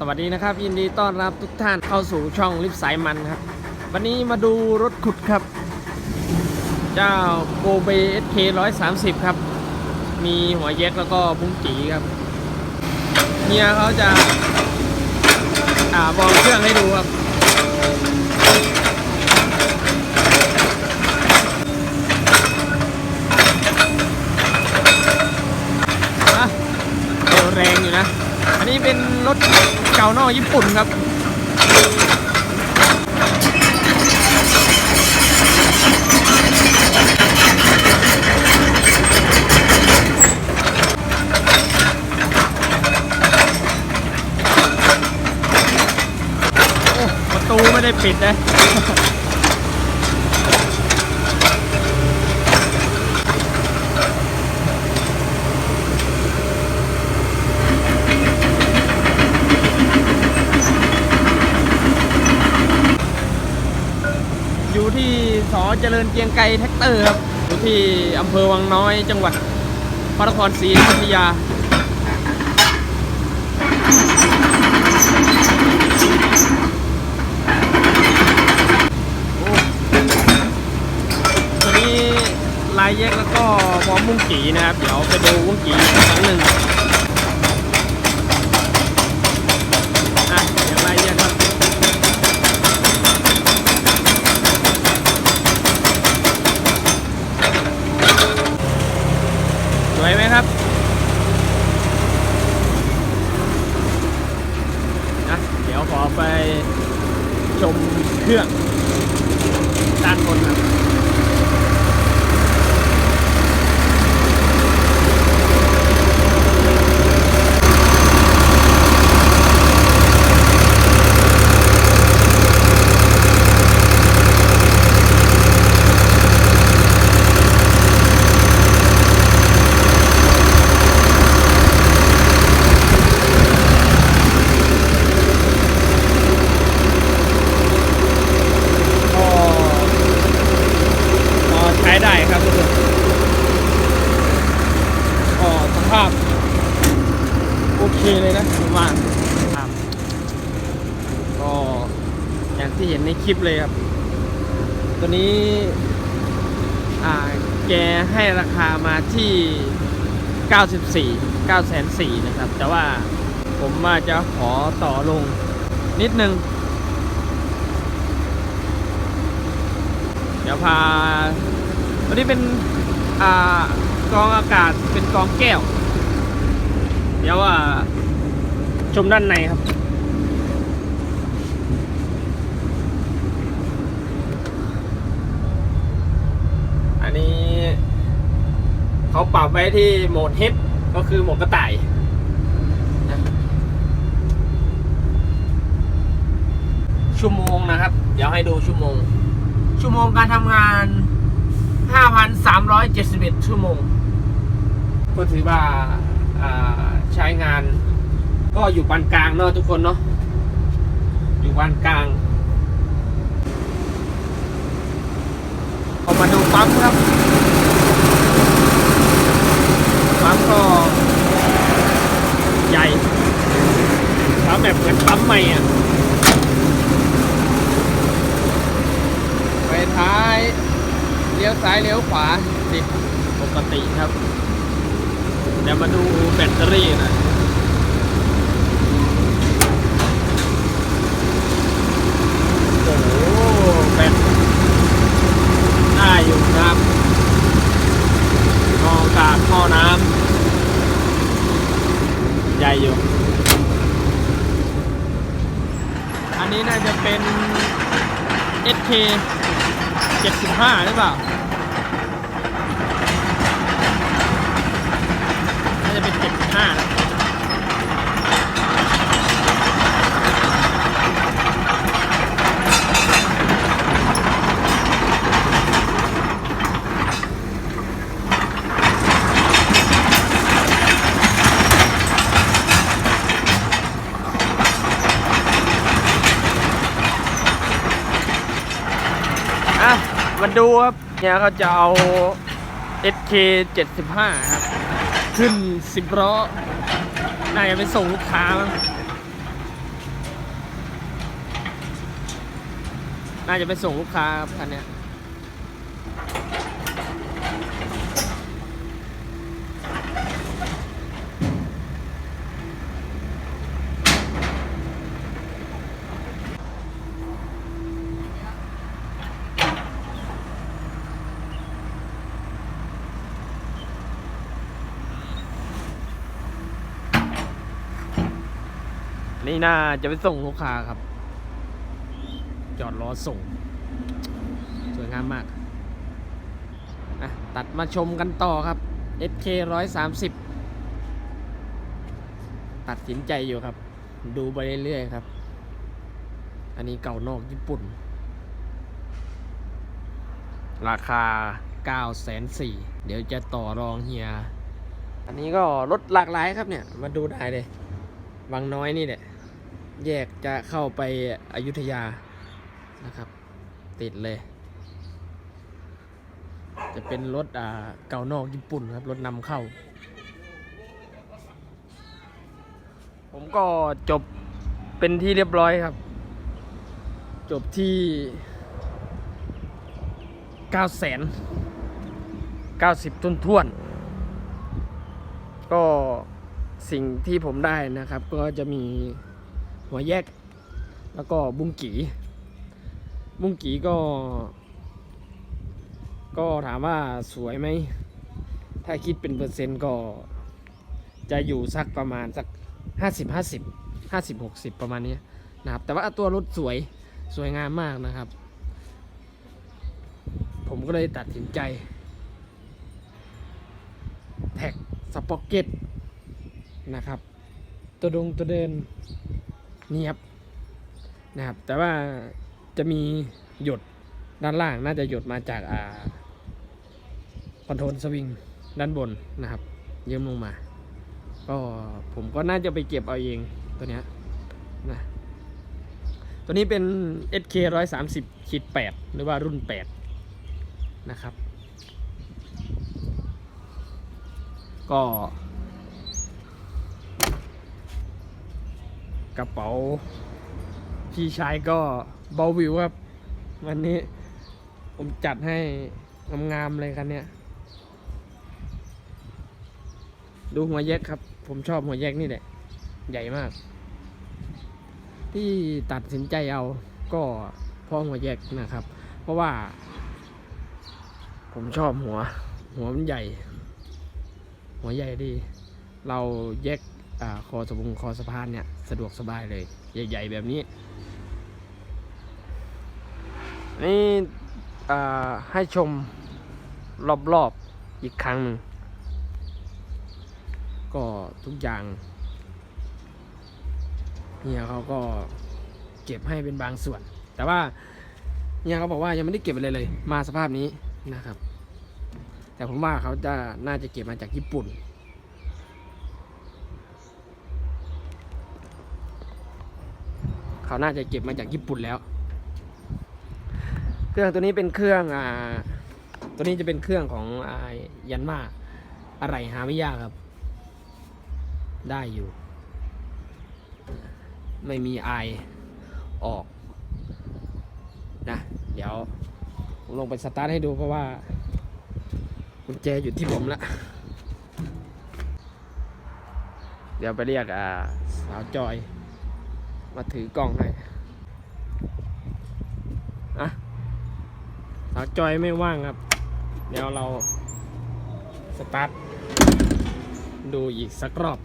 สวัสดีนะครับ ยินดีต้อนรับทุกท่านเข้าสู่ช่องลิฟสายมันครับ วันนี้มาดูรถขุดครับ เจ้าโกเบ SK 130ครับ มีหัวแยกแล้วก็บุ้งจีครับเฮียเขาจะอ่าบอกเครื่องให้ดูครับอะเร็วแรงอยู่นะ อันนี้เป็นรถาวโนอกญี่ปุ่นครับ ประตูไม่ได้ปิดนะ อยู่ที่สอ เจริญเกียงไกรแท็กเตอร์ครับอยู่ที่อำเภอวังน้อยจังหวัดพระนครศรีอยุธยาโอ้ตัวนี้ลายแยกแล้วก็พร้อมมุ้งกีนะครับ เดี๋ยวไปดูมุ้งกีอีกครั้งหนึ่งอะเดี๋ยวลายแยกครับ สวยไหมครับนะเดี๋ยวขอไปชม เครื่องด้านบนครับ ก็ก็ใช้ได้ครับทุกคนก็สภาพ โอเคเลยนะผมว่าครับก็อย่างที่เห็นในคลิปเลยครับ ตัวนี้อ่าแกให้ราคามาที่ 94 904นะครับ แต่ว่าผมว่าจะขอต่อลงนิดนึง เดี๋ยวพาตัวนี้เป็นอกองอากาศเป็นกองแก้ว ดี๋ยวว่า ชมด้านในครับ อันนี้ เขาปรับไว้ที่โหมด H ก็คือโหมดกระต่ายชั่วโมงนะครับ เดี๋ยวให้ดูชั่วโมง ชั่วโมงการทำงาน 5,371 ชั่วโมง ก็ถือว่า ใช้งาน ก็อยู่ปานกลางเนาะทุกคนเนาะอยู่ปานกลางเอามาดูปั๊มครับปั๊มก็ใหญ่ปั๊มแบบเหมือนปั๊มใหม่อะไปท้ายเลี้ยวซ้ายเลี้ยวขวาติดปกติครับ เดี๋ยวมาดูแบตเตอรี่นะโอ้โหแบตได้อยู่ครับท่ออากาศท่อน้ำใหญ่อยู่ อันนี้น่าจะเป็น SK 75 หรือเปล่า จะเป็น75นะอะมาดูครับ เนี่ยเขาจะเอา SK 75 ครับ ขึ้นสิบร้อน่าจะไปส่งลูกค้าน่าจะไปส่งลูกค้าครับคันนี้ นี่น่าจะไปส่งลูกค้าครับ จอดรอส่ง สวยงามมากอะตัดมาชมกันต่อครับ SK 130 ตัดสินใจอยู่ครับ ดูไปเรื่อยๆครับ อันนี้เก่านอกญี่ปุ่น ราคา9 4 0 0 0เดี๋ยวจะต่อรองเฮีย อันนี้ก็รถหลากหลายครับเนี่ย มาดูได้เลยบางน้อยนี่แหละ แยกจะเข้าไปอยุธยานะครับ ติดเลย จะเป็นรถอ่าเก่านอกญี่ปุ่นครับ รถนำเข้า ผมก็จบเป็นที่เรียบร้อยครับ จบที่9แสน90ทุนท่วน ก็สิ่งที่ผมได้นะครับ ก็จะมี หัวแยก แล้วก็บุ้งกีบุ้งกีก็ ก็ถามว่าสวยไหม ถ้าคิดเป็นเปอร์เซ็นต์ก็ จะอยู่สักประมาณสัก 50 50 50 60 ประมาณนี้นะครับ แต่ว่าตัวรถสวยสวยงามมากนะครับ ผมก็เลยตัดสินใจ แท็กสป็อกเก็ตนะครับ ตัวดงตัวเดิน นียบนะครับ แต่ว่าจะมีหยดด้านล่างน่าจะหยดมาจากอ่าคอนโทรลสวิงด้านบนนะครับเยิ้มลงมา ก็ผมก็น่าจะไปเก็บเอาเองตัวเนี้ยนะตัวนี้เป็น SK 130ขีด8หรือว่ารุ่น 8 นะครับ ก็ กระเป๋า พี่ชายก็เบาวิวครับ วันนี้ผมจัดให้งามๆเลยคันเนี้ยดูหัวแยกครับ ผมชอบหัวแยกนี่แหละ ใหญ่มาก ที่ตัดสินใจเอาก็เพราะหัวแยกนะครับ เพราะว่า ผมชอบหัว หัวมันใหญ่ หัวใหญ่ดี เราแยก คอสะพงคอสะพานเนี่ยสะดวกสบายเลย ใหญ่ ๆ แบบนี้นี่ให้ชมรอบๆอีกครั้งหนึ่งก็ทุกอย่างเฮียเขาก็เก็บให้เป็นบางส่วน แต่ว่าเฮียเขาบอกว่ายังไม่ได้เก็บอะไรเลย มาสภาพนี้นะครับ แต่ผมว่าเขาจะน่าจะเก็บมาจากญี่ปุ่น เขาน่าจะเก็บมาจากญี่ปุ่นแล้ว เครื่องตัวนี้เป็นเครื่องอ่าตัวนี้จะเป็นเครื่องของอ่ายันมาอะไรหาไม่ยากครับ ได้อยู่ ไม่มีไอออกนะเดี๋ยวผมลงไปสตาร์ทให้ดูเพราะว่ากุญแจอยู่ที่ผมละเดี๋ยวไปเรียกอ่าสาวจอย มาถือกล้องให้อะสาวจอยไม่ว่างครับ เดี๋ยวเราสตาร์ทดูอีกสักรอบ